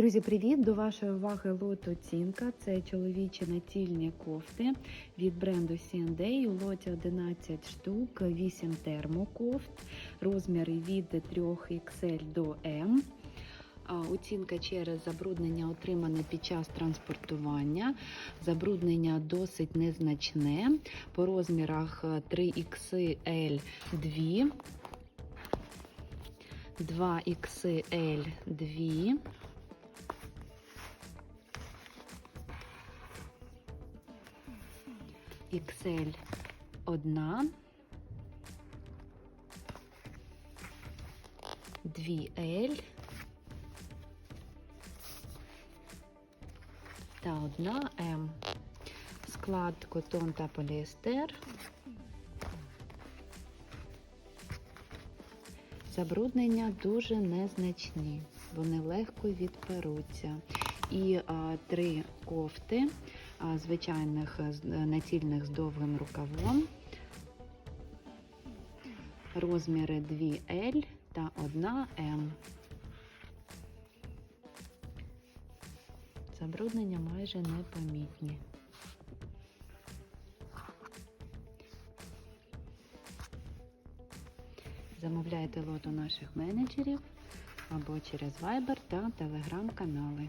Друзі, привіт! До вашої уваги лот оцінка. Це чоловічі натільні кофти від бренду C&A. У лоті 11 штук, 8 термокофт, розміри від 3XL до. А, Оцінка через забруднення отримане під час транспортування. Забруднення досить незначне. По розмірах 3XL 2, 2XL 2. XL 1, 2L та 1 М. Склад котон та поліестер. Забруднення дуже незначні, вони легко відперуться. І а, три кофти звичайних з- натільних з довгим рукавом. Розміри 2L та 1М. Забруднення майже непомітні. Замовляйте лот у наших менеджерів або через Viber та Telegram канали.